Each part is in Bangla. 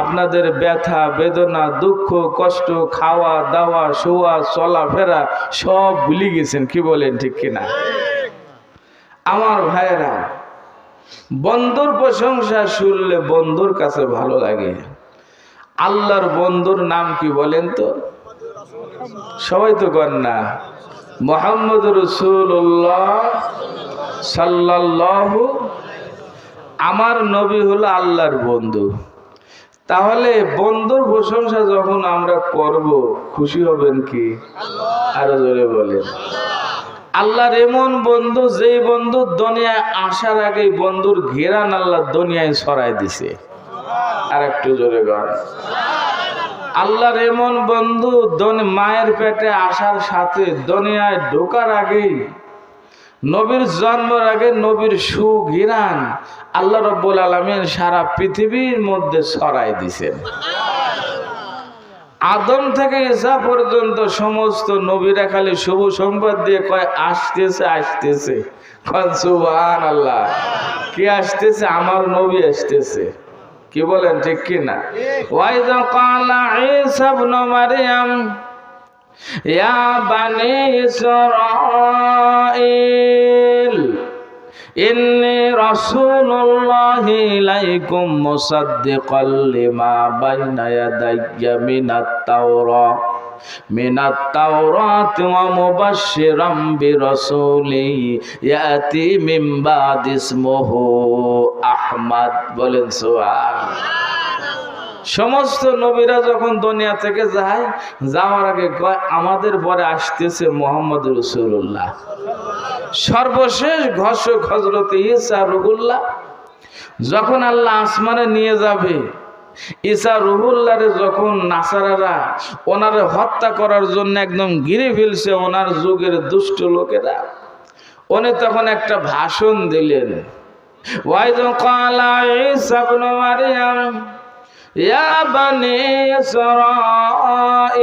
আপনাদের ব্যথা, বেদনা, দুঃখ, কষ্ট, খাওয়া, দাওয়া, শোয়া, চলাফেরা সব ভুলে গেছেন, কি বলেন ঠিক কিনা? আমার ভাইয়েরা, বন্ধুর প্রশংসা শুনলে বন্ধুর কাছে ভালো লাগে। আল্লাহর বন্ধুর নাম কি বলেন তো? সবাই তো কর না। মোহাম্মদ রসুল্লাহ সাল্লাল্লাহু, আমার নবী হলো আল্লাহর বন্ধু। তাহলে বন্ধুর প্রশংসা যখন আমরা করব খুশি হবেন কি? আরও জোরে বলেন। আল্লাহর এমন বন্ধু যেই বন্ধু দুনিয়ায় আসার আগেই বন্ধুর ঘেরান আল্লাহ দুনিয়ায় ছড়াই দিছে। আর একটু জোরে গড় আল্লাহর এমন বন্ধু দন- মায়ের পেটে আসার সাথে দুনিয়ায় ঢোকার আগেই নবীর জন্মের আগে নবীর সুঘিরান আল্লাহ রব্বুল আলমিন সারা পৃথিবীর মধ্যে ছড়াই দিছেন। আদম থেকে ঈসা পর্যন্ত সমস্ত নবীরা খালি শুভ সংবাদ দিয়ে কয়, আসতেছে আসতেছে। আল্লাহ কি আসতেছে? আমার নবী আসতেছে। কি বলেন, ঠিক কি না ওয়াইদা কালা ঈসা ইবনে ইয়া বানি ইসরাঈল, ইন্নী রাসূলুল্লাহি ইলাইকুম মুসাদ্দিকাল লিমা বাইনা ইয়াদাইয়া মিনাত তাওরা, মিনাত তাওরাত ওয়া মুবাশশিরাম বিরাসূলি ইয়াতি মিন বাদ ইসমুহু আহমদ, বলেন সুবহানাল্লাহ। সমস্ত নবীরা যখন দুনিয়া থেকে যায়, যাওয়ার আগে কয়, আমাদের পরে আসতেছে মোহাম্মদ রসুল্লাহ সর্বশেষ ঘোষক হজরত ইসা রুহুল্লাহ, যখন আল্লাহ আসমানে নিয়ে যাবে, ঈসা রুহুল্লারে যখন নাসারারা ওনারে হত্যা করার জন্য একদম ঘিরে ফেলছে ওনার যুগের দুষ্ট লোকেরা, উনি তখন একটা ভাষণ দিলেন। ওয়াইদ কালা ঈসা ইবনে মারইয়াম يا بني إسرائيل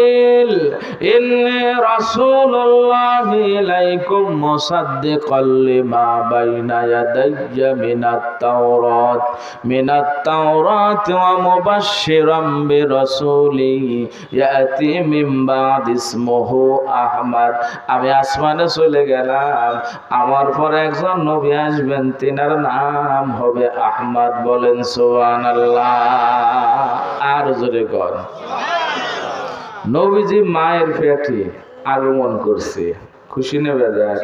إني رسول الله إليكم مصدقا لما بين يدي من التوراة من التوراة ومبشرا برسول يأتي من بعد اسمه أحمد আমি আসমানে চলে গেলাম আমার পর একজন নবী আসবেন তিনার নাম হবে আহমদ বলেন সোহান আল্লাহ আর জোরে কর নবীজি মায়ের পেটে আগমন করছে। খুশি নেবে যাক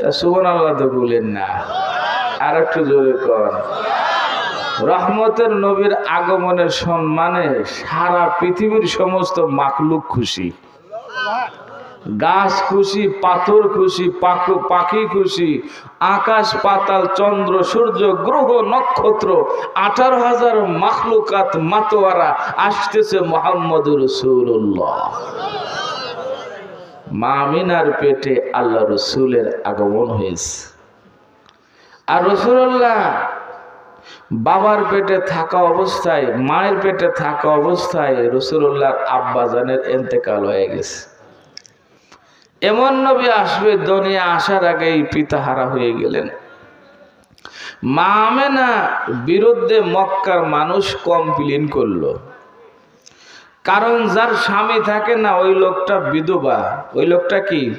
তা সুবন আল্লাহ তো বলেন না। আর একটু জোরে কর রহমতের নবীর আগমনের সম্মানে সারা পৃথিবীর সমস্ত মাকলুক খুশি। গাছ খুশি, পাথর খুশি পাখি পাখি খুশি, আকাশ পাতাল, চন্দ্র, সূর্য, গ্রহ, নক্ষত্র, আঠারো হাজার মাখলুকাত মাতোয়ারা আসতেছে মোহাম্মদ রসুল্লাহ মামিনার পেটে আল্লাহ রসুলের আগমন হয়েছে। আর রসুল্লাহ বাবার পেটে থাকা অবস্থায়, মায়ের পেটে থাকা অবস্থায় রসুল্লাহর আব্বাজানের এন্তেকাল হয়ে গেছে। এমন নবী আসবে, দুনিয়া আসার আগেই পিতাহারা হয়ে গেলেন। মা আমেনা বিরুদ্ধে মক্কার মানুষ কমপ্লেন করল। কারণ যার স্বামী থাকে না, ওই লোকটা বিধবা। ওই লোকটা কি?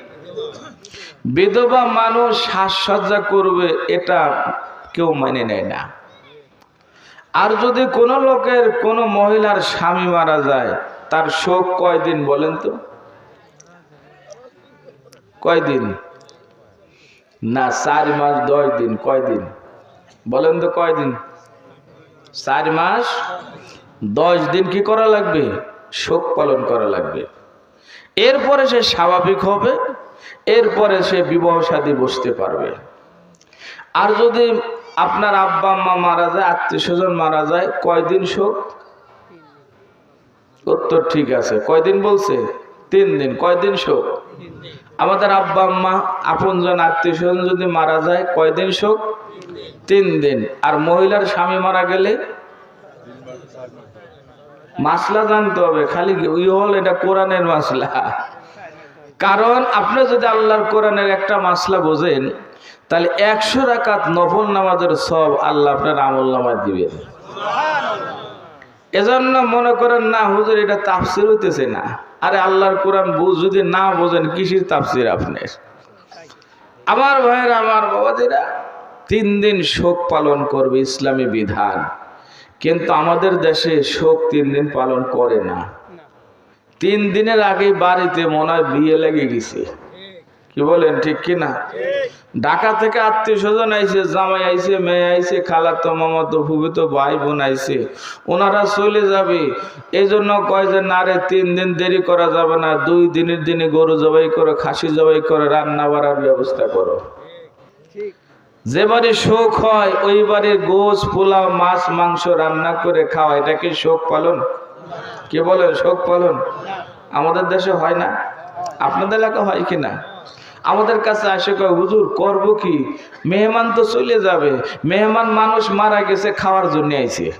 বিধবা মানুষ সাজসজ্জা করবে, এটা কেউ মেনে নেয় না। আর যদি কোনো লোকের কোনো মহিলার স্বামী মারা যায়, তার শোক কয়দিন বলেন তো? কয়দিন? না, চার মাস, দশ দিন, কয়দিন? বলেন তো কয়দিন? চার মাস, দশ দিন কি করা লাগবে? শোক পালন করা লাগবে। এরপরে সে স্বাভাবিক হবে, এরপরে সে বিবাহ সাদী বসতে পারবে। আর যদি আপনার আব্বা, আম্মা মারা যায়, আত্মীয় স্বজন মারা যায়, কয়দিন শোক? উত্তর ঠিক আছে। কয়দিন বলছে? তিন দিন। কয়দিন শোক? আমাদের আব্বা আম্মা আপনজন আত্মীয় স্বজন যদি মারা যায় কয়দিন শোক? তিন দিন। আর মহিলার স্বামী মারা গেলে? মাসলা জানতে হবে খালি ওই হল এটা কোরআনের মাসলা। কারণ আপনি যদি আল্লাহর কোরআনের একটা মাসলা বোঝেন তাহলে একশো রাকাত নফল নামাজের সব আল্লাহ আপনার আমল নামাজ দিবেন। এজন্য মনে করেন না হুজুর এটা তাফসির হইতেছে না। আরে আল্লাহর কোরআন বুঝ যদি না বোঝেন, কিসির তাফসির আপনার? আমার ভাইয়ের, আমার বাবাজিরা, তিন দিন শোক পালন করবে ইসলামী বিধান। কিন্তু আমাদের দেশে শোক তিন দিন পালন করে না। তিন দিনের আগে বাড়িতে মনে হয় বিয়ে লেগে গেছে। কি বলেন, ঠিক কি না ঢাকা থেকে আত্মীয় স্বজন আইসে, জামাই আইসে, মেয়ে আইছে খালাতো মামাতো ফুবিতো ভাই বোন আইছে ওনারা চলে যাবে। এই জন্য কয় যে, না রে, তিন দিন দেরি করা যাবে না। দুই দিনের দিনে গরু জবাই করো, খাসি জবাই করে, রান্না বাড়ার ব্যবস্থা করো। যে বাড়ি শোক হয়, ওই বাড়ির গোস পোলাও, মাছ, মাংস রান্না করে খাওয়া। এটা কি শোক পালন? কে বলেন শোক পালন? আমাদের দেশে হয় না? আপনাদের এলাকা হয় কি না? আমাদের কাছে আসে কয়, হুজুর, করব কি? মেহমান তো চলে যাবে। মেহমান মানুষ মারা গেছে খাওয়ার জন্য আইছে।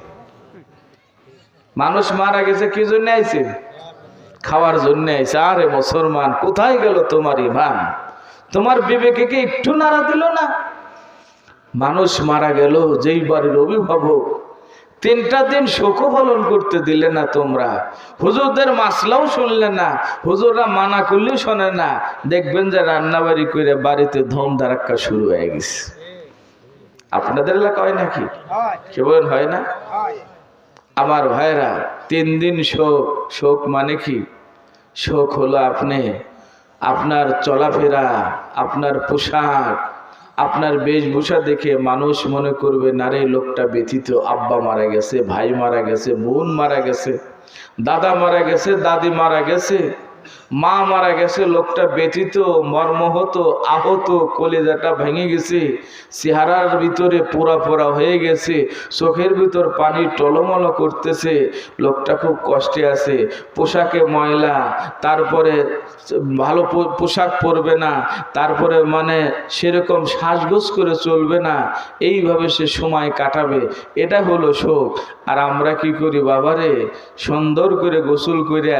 মানুষ মারা গেছে কি জন্য আইছে? খাওয়ার জন্য আইছে। আরে মুসলমান, কোথায় গেল তোমার ইমান? তোমার বিবেকে কি একটু নাড়া দিল না? মানুষ মারা গেল, যেই বাড়ির অভিভাবক তিনটা দিন শোক পালন করতে দিলে না তোমরা? হুজুরদের মাসলাও শুনলে না হুজুররা মানা করলেও শোনে না। দেখবেন যে রান্নাবাড়ি করে বাড়িতে ধম ধারাক্কা শুরু হয়ে গেছে। আপনাদের এলাকা হয় নাকি? কে বলেন হয় না? আমার ভাইরা তিন দিন শোক শোক মানে কি? শোক হলো আপনি আপনার চলাফেরা আপনার পোশাক আপনার বেশভূষা দেখে মানুষ মনে করবে নারে লোকটা ব্যথিত। আব্বা মারা গেছে, ভাই মারা গেছে, বোন মারা গেছে, দাদা মারা গেছে, দাদি মারা গেছে। মা মারা গেছে, লোকটা ব্যথিত মর্মহত আহত, কলিজাটা ভেঙে গেছে, চেহারার ভিতরে পোড়া পোড়া হয়ে গেছে, চোখের ভিতর পানি টলমল করতেছে, লোকটা খুব কষ্টে আছে, পোশাকে ময়লা, তারপরে ভালো পোশাক পরবে না, তারপরে মানে সেরকম শ্বাসগোস করে চলবে না, এইভাবে সে সময় কাটাবে, এটা হলো শোক। আর আমরা কি করি বাবারে? সুন্দর করে গোসল করে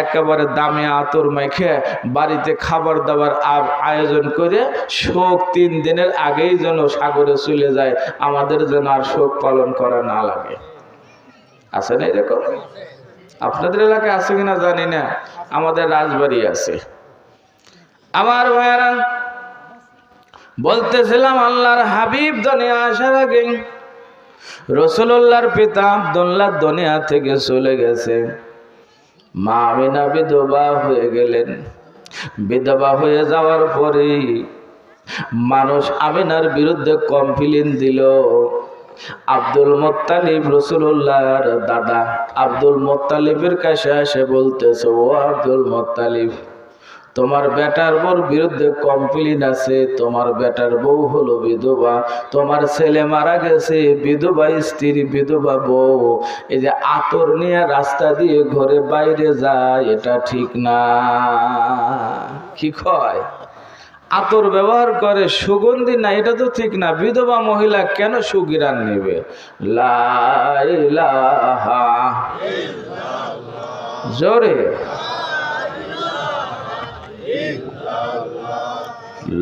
একেবারে দামে আতর মেখে বাড়িতে খাবার দাবার আয়োজন করে শোক তিন দিনের আগেই যেন সাগরে চলে যায়, আমাদের যেন আর শোক পালন করা না লাগে। আছে না এরকম? আপনাদের এলাকায় আছে কিনা জানি না, আমাদের রাজবাড়ি আছে। আমার ভাইয়ারা, বলতেছিলাম আল্লাহর হাবিব দুনিয়া আসার আগে রসুল্লাহর পিতা আবদুল্লাহ দুনিয়া থেকে চলে গেছে। মা আমিনা বিধবা হয়ে গেলেন। বিধবা হয়ে যাওয়ার পরে মানুষ আমিনার বিরুদ্ধে কমপ্লেন দিল। আব্দুল মোত্তালিব রসুল্লাহর দাদা আব্দুল মোত্তালিবের কাছে এসে বলতেছে, ও আব্দুল মোত্তালিব তোমার বেটার বউর বিরুদ্ধে কমপ্লেন আছে, তোমার বেটার বউ হলো বিধবা, তোমার ছেলে মারা গেছে, বিধবা স্ত্রী, বিধবা বউ। এই যে আতর নিয়ে রাস্তা দিয়ে ঘরে বাইরে যায়, এটা ঠিক না। কি কয়? আতর ব্যবহার করে সুগন্ধি না, এটা তো ঠিক না। বিধবা মহিলা কেন সুগিরান নেবে? জোরে।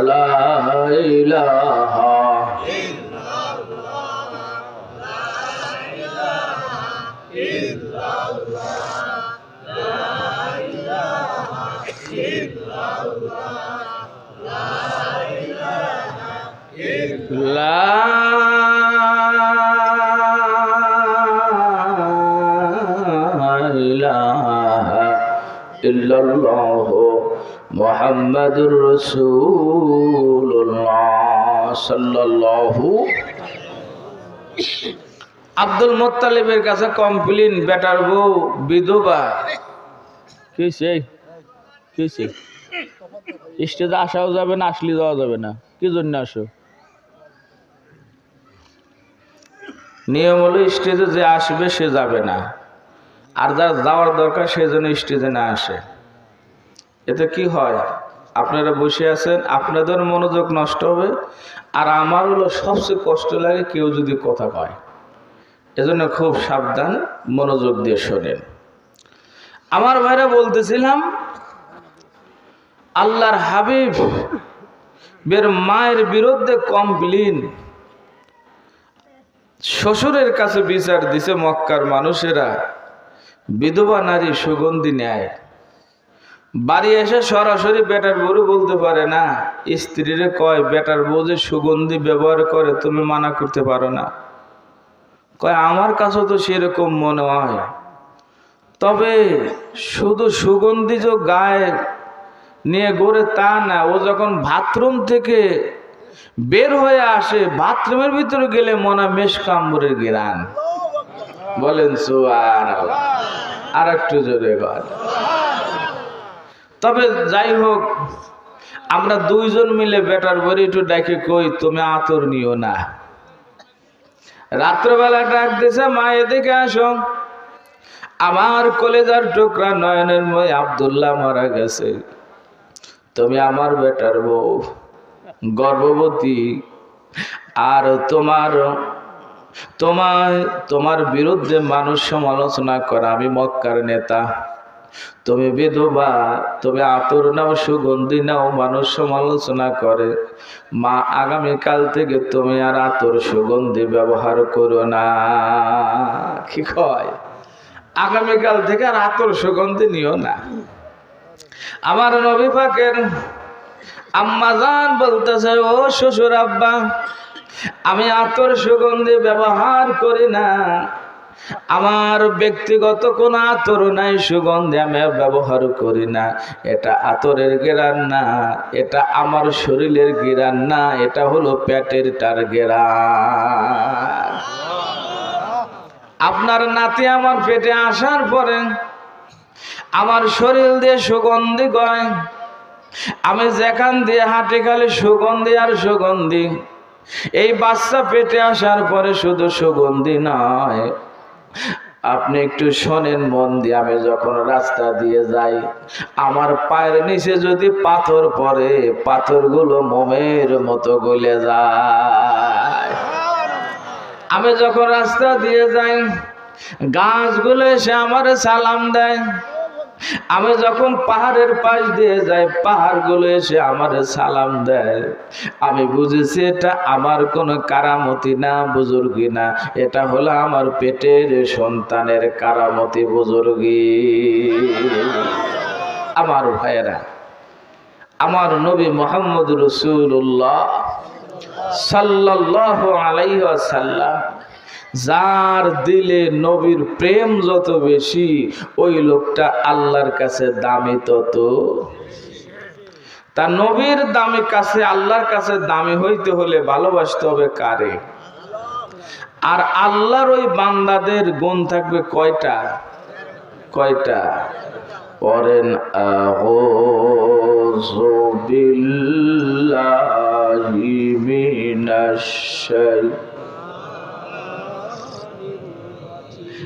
লা মুহাম্মাদুর রাসূলুল্লাহ সাল্লাল্লাহু আব্দুল মোত্তালিবের কাছে কমপ্লেন বেটার বউ বিধবা। কি সেই কি সেই স্টেজে আসাও যাবে না আসলে যাওয়া যাবে না। কি জন্য আসো? নিয়ম হলো স্টেজে যে আসবে সে যাবে না। আর যার যাওয়ার দরকার সেই জন্য স্টেজে না আসে। এতে কি হয়? আপনারা বসে আছেন, আপনাদের মনোযোগ নষ্ট হবে, আর আমার হলো সবচেয়ে কষ্ট লাগে কেউ যদি কথা কয়। এজন্য খুব সাবধান মনোযোগ দিয়ে শোনেন। আমার ভাইরা বলতেছিলাম, আল্লাহর হাবিব বের মায়ের বিরুদ্ধে কমপ্লেন। শ্বশুরের কাছে বিচার দিছে মক্কার মানুষেরা, বিধবা নারী সুগন্ধি নেয়। বাড়ি এসে সরাসরি বেটার বউ বলতে পারে না। স্ত্রীরে কয়, বেটার বউ যে সুগন্ধি ব্যবহার করে, তুমি মানা করতে পারো না। কয়, আমার কাছেও তো সেরকম মনে হয়। তবে শুধু সুগন্ধি যে গায়ে নিয়ে গড়ে তা না, ও যখন বাথরুম থেকে বের হয়ে আসে, বাথরুমের ভিতরে গেলে মনে মেষ কাম্বরের গিরান। বলেন সুয়ার আর একটু জোরে কর তবে যাই হোক, আমরা দুইজন মিলে বেটার বড়ি একটু ডাকে কই, তুমি আতর নিও না। রাত্রবেলা ডাক দিছে, মা, এদিকে আসো। আমার কলেজার টুকরা নয়নের মই আবদুল্লাহ মারা গেছে। তুমি আমার বেটার বউ, গর্ভবতী। আর তোমার তোমার তোমার বিরুদ্ধে মানুষ সমালোচনা করে, আমি মক্কার নেতা। তুমি বিধবা তুমি আতর নাও সুগন্ধি নাও, মানুষ সমালোচনা করে। মা, আগামীকাল থেকে তুমি আর আতর সুগন্ধি ব্যবহার করো না। কি কয়? আগামীকাল থেকে আর আতর সুগন্ধি নিও না। আমার নবী পাকের আম্মা জান বলতেছে, ও শ্বশুর আব্বা, আমি আতর সুগন্ধি ব্যবহার করি না। আমার ব্যক্তিগত কোন আতর নাই, সুগন্ধি আমি ব্যবহার করি না। এটা আতরের গেরান না, এটা আমার শরীরের গেরান না, এটা হলো পেটের টার গেরান। আপনার নাতি আমার পেটে আসার পরে আমার শরীর দিয়ে সুগন্ধি গয়। আমি যেখান দিয়ে হাঁটে খালি সুগন্ধি আর সুগন্ধি। এই বাচ্চা পেটে আসার পরে শুধু সুগন্ধি নয় আপনি একটু শোনেন মন দিয়ে, আমি যখন রাস্তা দিয়ে যাই, আমার পায়ের নিচে যদি পাথর পড়ে, পাথরগুলো মোমের মতো গলে যায়। আমি যখন রাস্তা দিয়ে যাই, গাছগুলো এসে আমার সালাম দেয়। আমি যখন পাহাড়ের পাশ দিয়ে যাই, পাহাড়গুলো এসে আমার সালাম দেয়। আমি বুঝেছি এটা আমার কোনো কারামতি না, বুজুর্গি না। এটা হলো আমার পেটের সন্তানের কারামতি, বুজুর্গি। আমার ভাইয়েরা, আমার নবী মোহাম্মদ রসুল্লাহ সাল্লাহ আলাইসাল্লাম যার দিলে নবীর প্রেম যত বেশি, ওই লোকটা আল্লাহর কাছে দামি তত তা নবীর দামি কাছে, আল্লাহর কাছে দামি হইতে হলে ভালোবাসতে হবে কারে? আর আল্লাহর ওই বান্দাদের গুণ থাকবে কয়টা? কয়টা? পরেন আউযু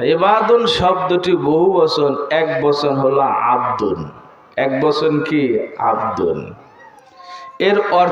এবাদুন শব্দটি বহু বচন এক বচন হলো আব্দুন। এক বচন কি? আব্দুন। এর অর্থ